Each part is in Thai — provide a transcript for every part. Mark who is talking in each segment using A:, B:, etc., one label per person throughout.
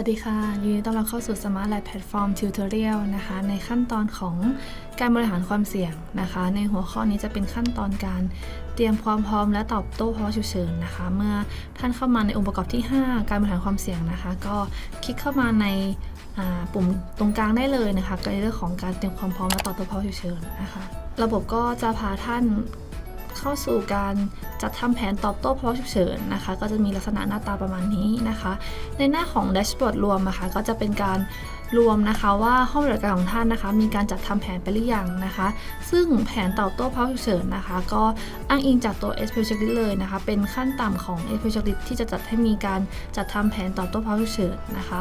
A: วัสดีค่ะ ยินดีต้อนรับเข้าสู่ Smart Lab Platform Tutorial นะคะ ในขั้นตอนของการบริหารความเสี่ยงนะคะ ในหัวข้อนี้จะเป็นขั้นตอนการเตรียมความพร้อมและตอบโต้ภาวะฉุกเฉินนะคะ เมื่อท่านเข้ามาในองค์ประกอบที่ 5 การบริหารความเสี่ยงนะคะ ก็คลิกเข้ามาในาปุ่มตรงกลางได้เลยนะคะในเรื่องของการเตรียมความพร้อมและตอบโต้ภาวะฉุกเฉินนะคะ ระบบก็จะพาท่าน เข้าสู่การจัดทำแผนตอบโต้ภาวะฉุกเฉินนะคะ ก็จะมีลักษณะหน้าตาประมาณนี้นะคะ ในหน้าของแดชบอร์ดรวมนะคะก็จะเป็นการรวมนะคะว่าห้องปฏิบัติการของท่านนะคะ มีการจัดทำแผนไปหรือยังนะคะ ซึ่งแผนตอบโต้ภาวะฉุกเฉินนะคะ ก็อ้างอิงจากตัว s p l checklist เลยนะคะ เป็นขั้นต่ำของ s p l checklist ที่จะจัดให้มีการจัดทำแผนตอบโต้ภาวะฉุกเฉินนะคะ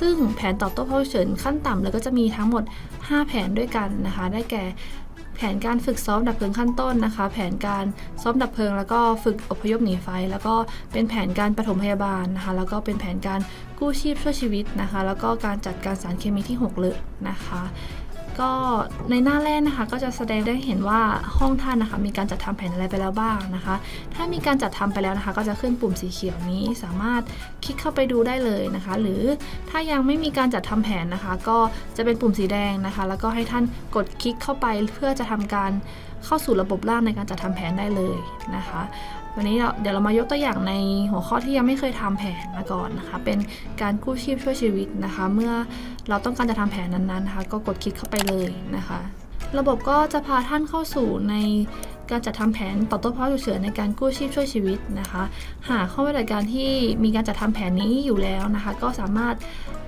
A: ซึ่งแผนตอบโต้ภาวะฉุกเฉินขั้นต่ำเลยก็จะมีทั้งหมด 5 แผนด้วยกันนะคะ ได้แก่ แผนการฝึกซ้อมดับเพลิงขั้นต้นนะคะ แผนการซ้อมดับเพลิง แล้วก็ฝึกอพยพหนีไฟ แล้วก็เป็นแผนการปฐมพยาบาลนะคะ แล้วก็เป็นแผนการกู้ชีพช่วยชีวิตนะคะ แล้วก็การจัดการสารเคมีที่6เลยนะคะ ก็ในหน้าแรกนะคะ ก็จะแสดงได้เห็นว่าห้องท่านนะคะ มีการจัดทำแผนอะไรไปแล้วบ้างนะคะ ถ้ามีการจัดทำไปแล้วนะคะ ก็จะขึ้นปุ่มสีเขียวนี้สามารถคลิกเข้าไปดูได้เลยนะคะ หรือถ้ายังไม่มีการจัดทำแผนนะคะ ก็จะเป็นปุ่มสีแดงนะคะ แล้วก็ให้ท่านกดคลิกเข้าไปเพื่อจะทำการเข้าสู่ระบบร่างในการจัดทำแผนได้เลยนะคะ วันนี้เราเดี๋ยวเรามายกตัวอย่างในหัวข้อที่ยังไม่เคยทำแผนมาก่อนนะคะ เป็นการกู้ชีพช่วยชีวิตนะคะ เมื่อเราต้องการจะทำแผนนั้นๆนะคะ ก็กดคลิกเข้าไปเลยนะคะ ระบบก็จะพาท่านเข้าสู่ใน การจัดทำแผนตอบโต้ภาวะฉุกเฉินในการกู้ชีพช่วยชีวิตนะคะ หากข้อปฏิบัติการที่มีการจัดทำแผนนี้อยู่แล้วนะคะ ก็สามารถ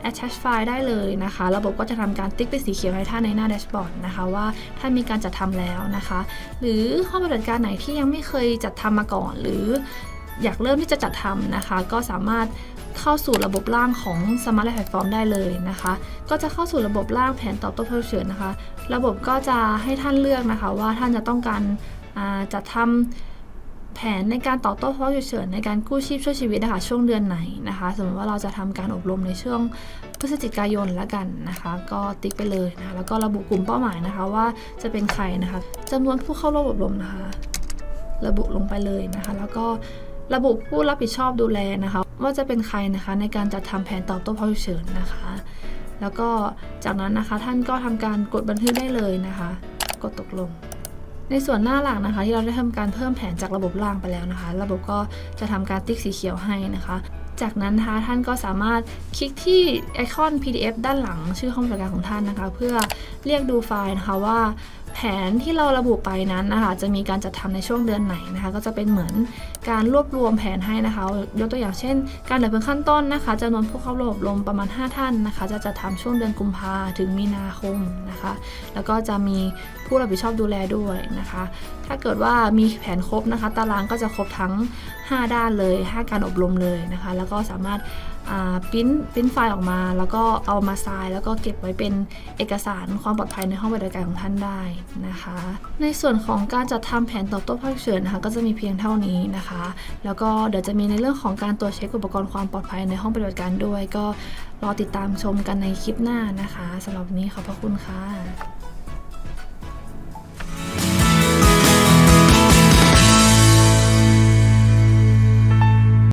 A: attach ไฟล์ได้เลยนะคะ ระบบก็จะทำการติ๊กเป็นสีเขียวให้ท่านในหน้าแดชบอร์ดนะคะว่าท่านมีการจัดทำแล้วนะคะ หรือข้อปฏิบัติการไหนที่ยังไม่เคยจัดทำมาก่อน หรืออยากเริ่มที่จะจัดทำนะคะ ก็สามารถเข้าสู่ระบบร่างของ Smart Lab Platform ได้เลยนะคะ ก็จะเข้าสู่ระบบร่างแผนตอบโต้ภาวะฉุกเฉินนะคะ ระบบก็จะให้ท่านเลือกนะคะว่าท่านจะต้องการ จัดทำแผนในการตอบโต้ภาวะฉุกเฉินในการกู้ชีพช่วยชีวิตนะคะช่วงเดือนไหนนะคะ สมมติว่าเราจะทำการอบรมในช่วงพฤศจิกายนแล้วกันนะคะ ก็ติ๊กไปเลยนะคะแล้วก็ระบุกลุ่มเป้าหมายนะคะ ว่าจะเป็นใครนะคะจำนวนผู้เข้าร่วมอบรมนะคะ ระบุลงไปเลยนะคะ แล้วก็ระบุผู้รับผิดชอบดูแลนะคะ ว่าจะเป็นใครนะคะในการจัดทำแผนตอบโต้ภาวะฉุกเฉินนะคะ แล้วก็จากนั้นนะคะท่านก็ทำการกดบันทึกได้เลยนะคะ กดตกลง ในส่วนหน้าหลังนะคะที่เราได้ทำการเพิ่มแผนจากระบบล่างไปแล้วนะคะ ระบบก็จะทำการติ๊กสีเขียวให้นะคะ จากนั้นนะคะท่านก็สามารถคลิกที่ไอคอน PDF ด้านหลังชื่อห้องบริการของท่านนะคะ เพื่อเรียกดูไฟล์นะคะว่า แผนที่เราระบุไปนั้นนะคะจะมีการจัดทำในช่วงเดือนไหนนะคะ ก็จะเป็นเหมือนการรวบรวมแผนให้นะคะ ยกตัวอย่างเช่น การดับเพลิงขั้นต้นนะคะจำนวนผู้เข้าร่วมอบรมประมาณ 5 ท่านนะคะ จะจัดทำช่วงเดือนกุมภาถึงมีนาคมนะคะ แล้วก็จะมีผู้รับผิดชอบดูแลด้วยนะคะ ถ้าเกิดว่ามีแผนครบนะคะ ตารางก็จะครบทั้ง 5 ด้านเลย 5 การอบรมเลยนะคะ แล้วก็สามารถพิมพ์พิมพ์ไฟล์ออกมา แล้วก็เอามาทราย แล้วก็เก็บไว้เป็นเอกสารความปลอดภัยในห้องปฏิบัติการของท่านได้นะคะ ในส่วนของการจัดทำแผนตอบโต้ภาคเฉินนะคะก็จะมีเพียงเท่านี้นะคะ แล้วก็เดี๋ยวจะมีในเรื่องของการตรวจเช็คอุปกรณ์ความปลอดภัยในห้องปฏิบัติการด้วย ก็รอติดตามชมกันในคลิปหน้านะคะสำหรับนี้ขอบพระคุณค่ะ